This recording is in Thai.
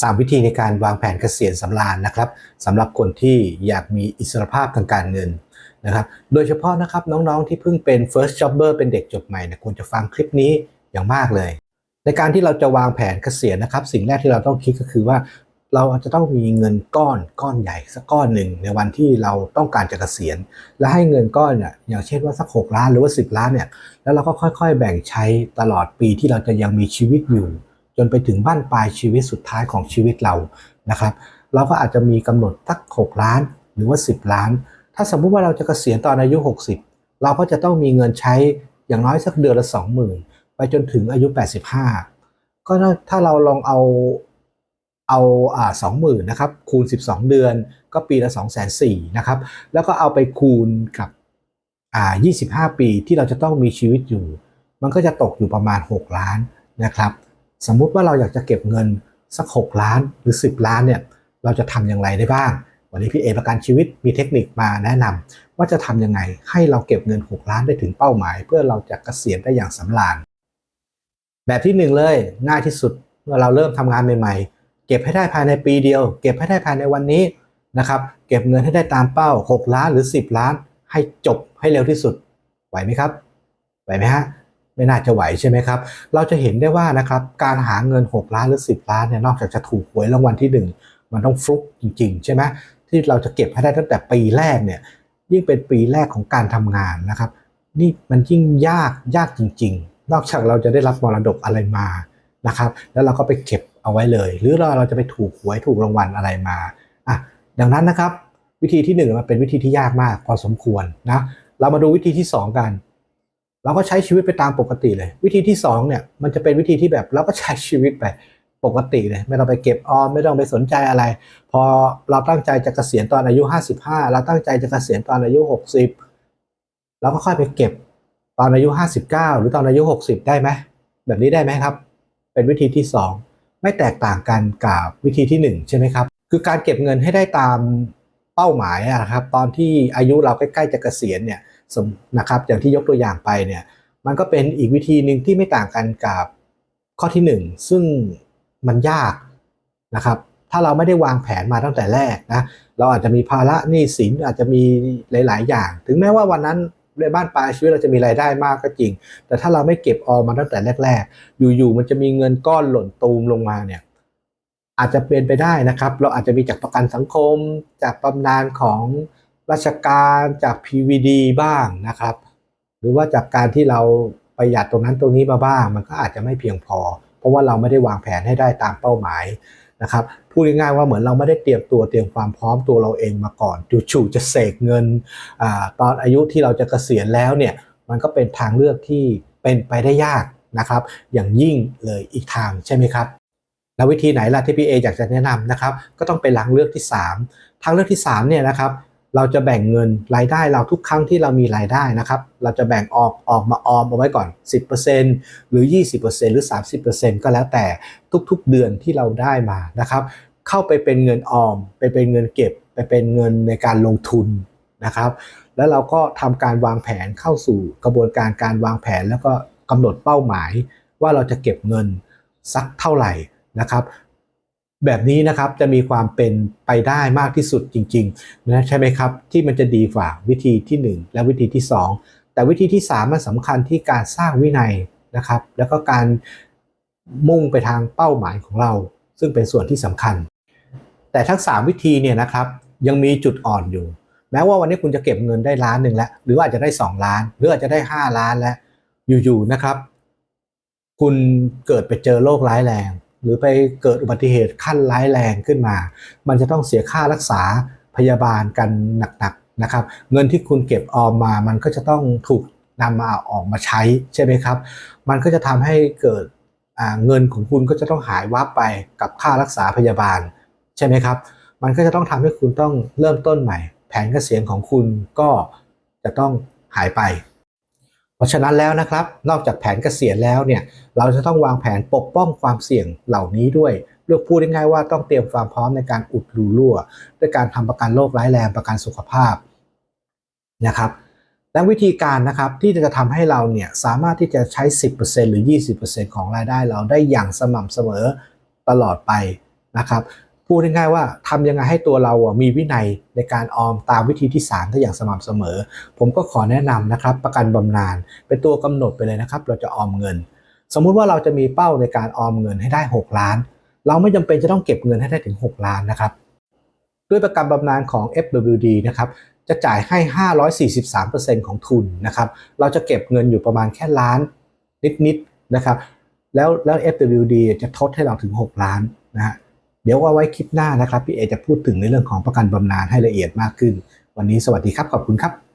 3 วิธีในการวางแผนเกษียณสำราญนะครับสำหรับคนที่อยากมีอิสรภาพทางการเงินนะครับ โดยเฉพาะนะครับน้องๆที่เพิ่งเป็น first jobber เป็นเด็กจบใหม่นี่ยควรจะฟังคลิปนี้อย่างมากเลย ในการที่เราจะวางแผนเกษียณนะครับ สิ่งแรกที่เราต้องคิดก็คือว่าเราจะต้องมีเงินก้อนก้อนใหญ่สักก้อนหนึ่งในวันที่เราต้องการจะเกษียณ และให้เงินก้อนเนี่ยอย่างเช่นว่าสัก 6 ล้านหรือว่า 10 ล้านเนี่ยแล้วเราก็ค่อยๆ แบ่งใช้ตลอดปีที่เราจะยังมีชีวิตอยู่ จนไปถึงบ้านปลายชีวิตสุดท้ายของชีวิตเรานะครับ เราก็อาจจะมีกำหนดสัก6ล้านหรือว่า 10 ล้าน ถ้าสมมุติว่าเราจะเกษียณตอนอายุ 60 เราก็จะต้องมีเงินใช้อย่างน้อยสักเดือนละ 20,000 ไปจนถึงอายุ 85 ก็ถ้าเราลองเอาเอาอ่าสองหมื่นนะครับคูณ 12 เดือนก็ปีละ2 4 0 0 0นะครับแล้วก็เอาไปคูณกับอ่า25 ปีที่เราจะต้องมีชีวิตอยู่ มันก็จะตกอยู่ประมาณ 6 ล้านนะครับ สมมุติว่าเราอยากจะเก็บเงินสัก 6 ล้านหรือ 10 ล้านเนี่ยเราจะทำอย่างไรได้บ้าง วันนี้พี่เอประกันชีวิตมีเทคนิคมาแนะนำว่าจะทำยังไงให้เราเก็บเงิน 6 ล้านได้ถึงเป้าหมาย เพื่อเราจะเกษียณได้อย่างสำราญแบบที่หนึ่งเลยง่ายที่สุดเมื่อเราเริ่มทำงานใหม่ๆ เก็บให้ได้ภายในปีเดียว เก็บให้ได้ภายในวันนี้นะครับเก็บเงินให้ได้ตามเป้า 6 ล้านหรือ 10 ล้าน ให้จบให้เร็วที่สุดไหวไหมครับไหวไหมฮะ ไม่น่าจะไหวใช่ไหมครับ เราจะเห็นได้ว่านะครับการหาเงิน 6 ล้านหรือ 10 ล้านเนี่ยนอกจากจะถูกหวยรางวัลที่ 1 มันต้องฟลุกจริง ๆ ใช่ไหมที่เราจะเก็บให้ได้ตั้งแต่ปีแรกเนี่ยยิ่งเป็นปีแรกของการทำงานนะครับ นี่มันยิ่งยากยากจริง ๆ นอกจากเราจะได้รับมรดกอะไรมานะครับ แล้วเราก็ไปเก็บเอาไว้เลย หรือเราเราจะไปถูกหวยถูกรางวัลอะไรมาอะดังนั้นนะครับ วิธีที่หนึ่งมันเป็นวิธีที่ยากมากพอสมควรนะเรามาดูวิธีที่สองกัน เราก็ใช้ชีวิตไปตามปกติเลย วิธีที่2เนี่ยมันจะเป็นวิธีที่แบบเราก็ใช้ชีวิตไปปกติเลยไม่ต้องไปเก็บออมไม่ต้องไปสนใจอะไร พอเราตั้งใจจะเกษียณตอนอายุ 55 เราตั้งใจจะเกษียณตอนอายุ 60 เราก็ค่อยไปเก็บตอนอายุ 59 หรือตอนอายุ 60 ได้ไหมแบบนี้ได้ไหมครับ เป็นวิธีที่ 2 ไม่แตกต่างกันกับวิธีที่ 1 ใช่ไหมครับ คือการเก็บเงินให้ได้ตามเป้าหมายอะครับตอนที่อายุเราใกล้ๆจะเกษียณเนี่ย นะครับอย่างที่ยกตัวอย่างไปเนี่ยมันก็เป็นอีกวิธีหนึ่งที่ไม่ต่างกันกับข้อที่ 1 ซึ่งมันยากนะครับถ้าเราไม่ได้วางแผนมาตั้งแต่แรกนะเราอาจจะมีภาระหนี้สินอาจจะมีหลาย ๆ อย่าง ถึงแม้ว่าวันนั้นในบ้านปลายชีวิตเราจะมีรายได้มากก็จริง แต่ถ้าเราไม่เก็บออมมาตั้งแต่แรก ๆ อยู่ ๆ มันจะมีเงินก้อนหล่นตูมลงมาเนี่ยอาจจะเป็นไปได้นะครับ เราอาจจะมีจากประกันสังคม จากบำนาญของ ราชการจาก PVD บ้างนะครับ หรือว่าจากการที่เราประหยัดตรงนั้นตรงนี้มาบ้าง มันก็อาจจะไม่เพียงพอ เพราะว่าเราไม่ได้วางแผนให้ได้ตามเป้าหมายนะครับพูดง่ายๆว่าเหมือนเราไม่ได้เตรียมตัวเตรียมความพร้อมตัวเราเองมาก่อนจู่ๆจะเสกเงินอตอนอายุที่เราจะเกษียณแล้วเนี่ยมันก็เป็นทางเลือกที่เป็นไปได้ยากนะครับ อย่างยิ่งเลยอีกทางใช่ไหมครับ แล้ววิธีไหนล่ะที่พี่เออยากจะแนะนำนะครับ ก็ต้องเป็นทางเลือกที่ 3 ทางเลือกที่3เนี่ยนะครับ เราจะแบ่งเงินรายได้เราทุกครั้งที่เรามีรายได้นะครับ เราจะแบ่งออกออกมาออมเอาไว้ก่อน 10%หรือ 20%หรือ 30%ก็แล้วแต่ทุกๆเดือนที่เราได้มานะครับ เข้าไปเป็นเงินออม ไปเป็นเงินเก็บ ไปเป็นเงินในการลงทุนนะครับ แล้วเราก็ทำการวางแผนเข้าสู่กระบวนการการวางแผนแล้วก็กำหนดเป้าหมาย ว่าเราจะเก็บเงินสักเท่าไหร่นะครับ แบบนี้นะครับจะมีความเป็นไปได้มากที่สุดจริงๆนะใช่ไหมครับ ที่มันจะดีกว่าวิธีที่ 1 และวิธีที่ 2 แต่วิธีที่ 3 มันสำคัญที่การสร้างวินัยนะครับ แล้วก็การมุ่งไปทางเป้าหมายของเรา ซึ่งเป็นส่วนที่สำคัญ แต่ทั้ง 3 วิธีเนี่ยนะครับยังมีจุดอ่อนอยู่ แม้ว่าวันนี้คุณจะเก็บเงินได้ล้านหนึ่งแล้ว หรืออาจจะได้ 2 ล้าน หรืออาจจะได้ 5 ล้านแล้วอยู่ๆนะครับ คุณเกิดไปเจอโรคร้ายแรง หรือไปเกิดอุบัติเหตุขั้นร้ายแรงขึ้นมา มันจะต้องเสียค่ารักษาพยาบาลกันหนักๆนะครับ เงินที่คุณเก็บออมมา มันก็จะต้องถูกนำมาออกมาใช้ใช่ไหมครับ มันก็จะทำให้เกิดเงินของคุณก็จะต้องหายวับไปกับค่ารักษาพยาบาลใช่ไหมครับ มันก็จะต้องทำให้คุณต้องเริ่มต้นใหม่ แผนเกษียณของคุณก็จะต้องหายไป เพราะฉะนั้นแล้วนะครับ นอกจากแผนเกษียณแล้วเนี่ยเราจะต้องวางแผนปกป้องความเสี่ยงเหล่านี้ด้วยเลือกพูดง่ายๆว่าต้องเตรียมความพร้อมในการอุดรูรั่ว ด้วยการทำประกันโรคร้ายแรงประกันสุขภาพนะครับและวิธีการนะครับที่จะทำให้เราเนี่ยสามารถที่จะใช้ 10%หรือ 20%ของรายได้เราได้อย่างสม่ำเสมอตลอดไปนะครับ พูดง่ายๆว่าทำยังไงให้ตัวเราอะมีวินัยในการออมตามวิธีที่สามได้อย่างสม่ำเสมอ ผมก็ขอแนะนำนะครับ ประกันบำนาญเป็นตัวกำหนดไปเลยนะครับ เราจะออมเงิน สมมุติว่าเราจะมีเป้าในการออมเงินให้ได้ 6 ล้าน เราไม่จำเป็นจะต้องเก็บเงินให้ได้ถึง 6 ล้านนะครับ ด้วยประกันบำนาญของ FWD นะครับจะจ่ายให้ 543%ของทุนนะครับเราจะเก็บเงินอยู่ประมาณแค่ล้านนิดๆนะครับแล้วแล้ว FWD จะทดให้เราถึง 6 ล้านนะฮะ เดี๋ยวว่าไว้คลิปหน้านะครับพี่เอจะพูดถึงในเรื่องของประกันบำนาญให้ละเอียดมากขึ้น วันนี้สวัสดีครับขอบคุณครับ